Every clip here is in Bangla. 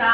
সা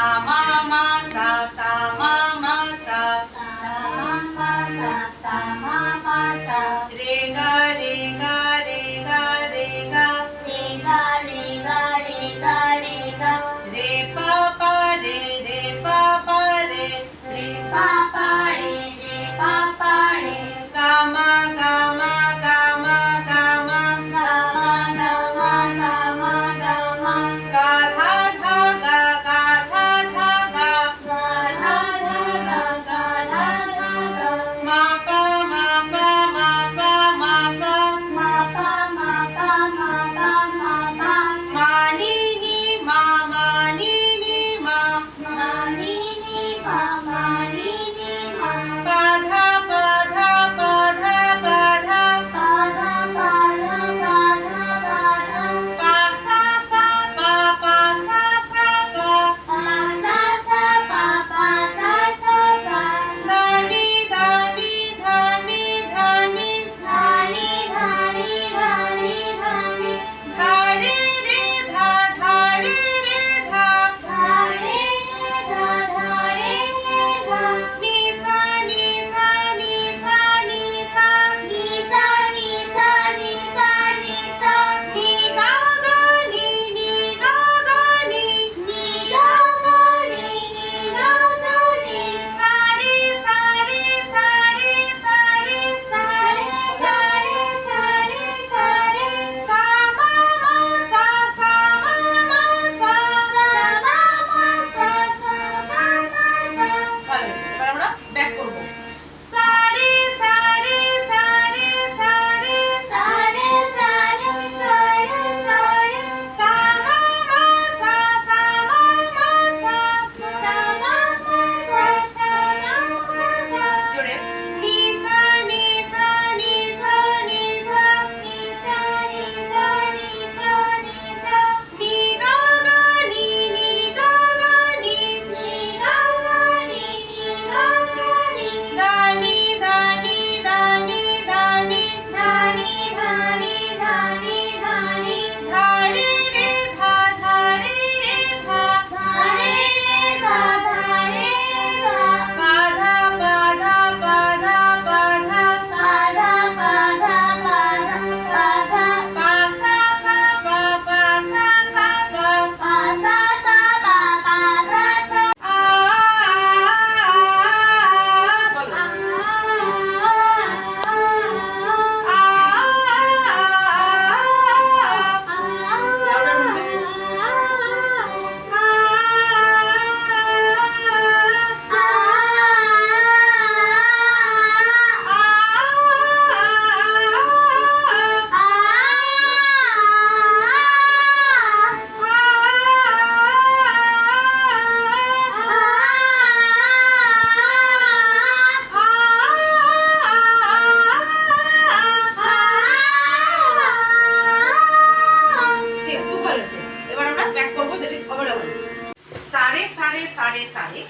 সারে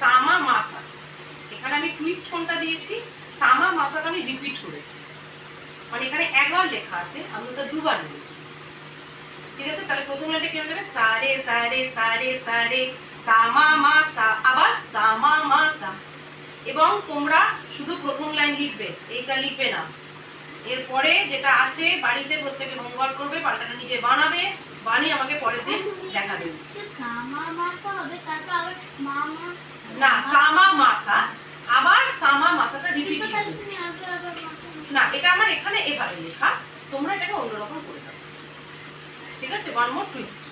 সামা মাসা। এখানে আমি টুইস্ট কোনটা দিয়েছি? সামা মাসাটা আমি রিপিট করেছি। মানে এখানে একবার লেখা আছে, আমি ওটা দুবার বলেছি ঠিক আছে? তাহলে প্রথম লাইনটা কি হবে? সারে সারে সারে সারে, সামা মাসা, আবার সামা মাসা। এবং তোমরা শুধু প্রথম লাইন লিখবে, এইটা লিখবে না। এরপরে যেটা আছে, বাড়িতে প্রত্যেকে হোমওয়ার্ক করবে, পাল্টাটা নিজে বানাবে। আমাকে পরের দিন দেখাবে না সামা মাসা আবার সামা মাসাটা রিপিট না এটা আমার এখানে এভাবে লেখা তোমরা এটাকে অন্যরকম করে দাও। ঠিক আছে? ওয়ান মোর টুইস্ট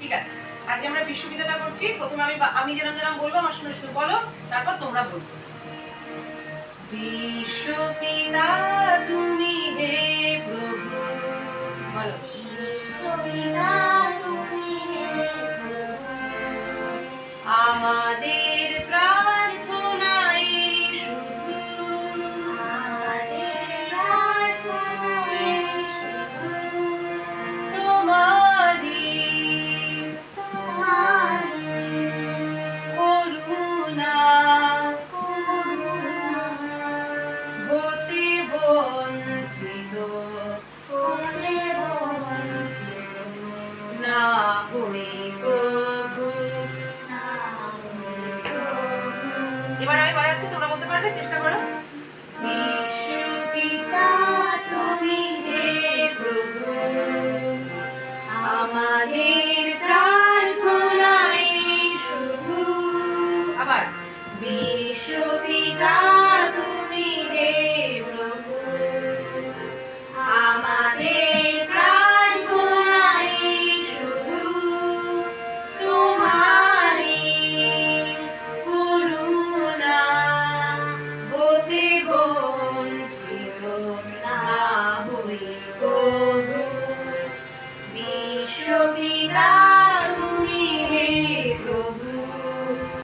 ঠিক আছে? আজকে আমরা বিশ্ববিদ্যালয়টা করছি প্রথমে আমি আমি যেরকম যেরকম বলব আমার শুনে শুনে বলো তারপর তোমরা বলব। বিশ্বপিতা তুমি 阿妈的。আছে তোমরা বলতে পারবে চেষ্টা করো।